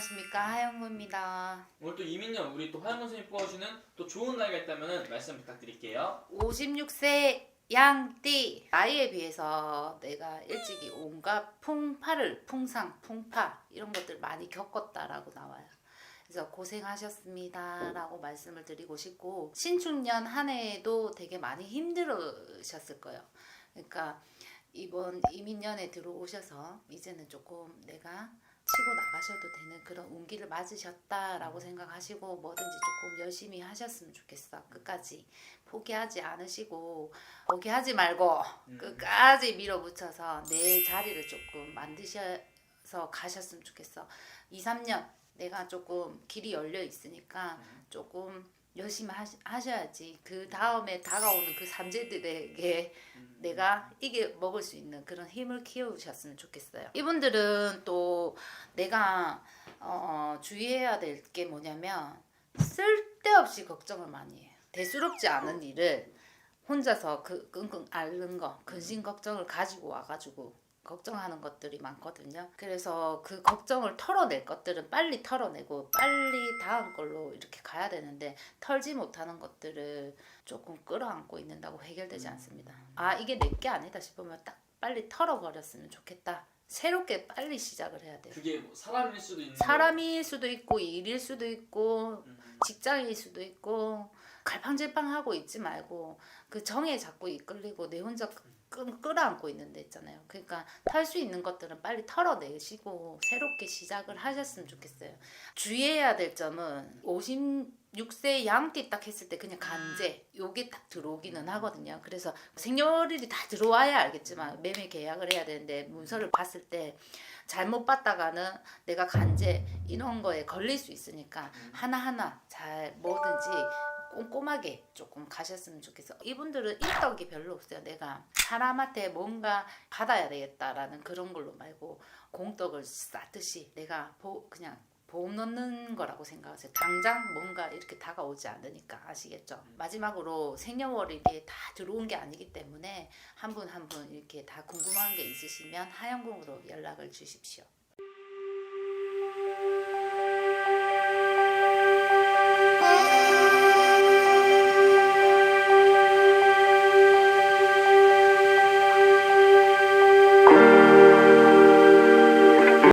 안녕하십니까 하영구입니다. 오늘 또 이민년 우리 또 화영 선생님 뽑아주시는 또 좋은 나이가 있다면 말씀 부탁드릴게요. 56세 양띠 나이에 비해서 내가 일찍이 온갖 풍파를 풍상 풍파 이런 것들 많이 겪었다라고 나와요. 그래서 고생하셨습니다라고 말씀을 드리고 싶고 신축년 한 해에도 되게 많이 힘들으셨을 거예요. 그러니까 이번 이민년에 들어오셔서 이제는 조금 내가 치고 나가셔도 되는 그런 운기를 맞으셨다라고 생각하시고 뭐든지 조금 열심히 하셨으면 좋겠어. 끝까지 포기하지 않으시고 포기하지 말고 음. 끝까지 밀어붙여서 내 자리를 조금 만드셔서 가셨으면 좋겠어. 2, 3년 내가 조금 길이 열려 있으니까 조금 열심히 하시, 하셔야지. 그 다음에 다가오는 그 산재들에게 음. 내가 이게 먹을 수 있는 그런 힘을 키우셨으면 좋겠어요. 이분들은 또 내가 어, 주의해야 될 게 뭐냐면 쓸데없이 걱정을 많이 해요. 대수롭지 않은 일을 혼자서 그 끙끙 앓는 거, 근심 걱정을 가지고 와가지고 걱정하는 것들이 많거든요. 그래서 그 걱정을 털어낼 것들은 빨리 털어내고 빨리 다음 걸로 이렇게 가야 되는데 털지 못하는 것들을 조금 끌어안고 있는다고 해결되지 않습니다. 아 이게 내게 아니다 싶으면 딱 빨리 털어버렸으면 좋겠다. 새롭게 빨리 시작을 해야 돼요. 그게 뭐 사람일 수도 있는 사람일 수도 있고 일일 수도 있고 음. 직장일 수도 있고 갈팡질팡하고 있지 말고 그 정에 자꾸 이끌리고 내 혼자 끄, 끌어안고 있는 데 있잖아요. 그러니까 탈 수 있는 것들은 빨리 털어내시고 새롭게 시작을 하셨으면 좋겠어요. 주의해야 될 점은 56세 양띠 딱 했을 때 그냥 간제 요게 딱 들어오기는 하거든요. 그래서 생년월일이 다 들어와야 알겠지만 매매 계약을 해야 되는데 문서를 봤을 때 잘못 봤다가는 내가 간제 이런 거에 걸릴 수 있으니까 하나하나 잘 뭐든지 꼼꼼하게 조금 가셨으면 좋겠어. 이분들은 일덕이 별로 없어요. 내가 사람한테 뭔가 받아야 되겠다라는 그런 걸로 말고 공덕을 쌓듯이 내가 보, 그냥 보험 넣는 거라고 생각하세요. 당장 뭔가 이렇게 다가오지 않으니까 아시겠죠? 마지막으로 생년월일이 다 들어온 게 아니기 때문에 한 분 한 분 이렇게 다 궁금한 게 있으시면 하영궁으로 연락을 주십시오.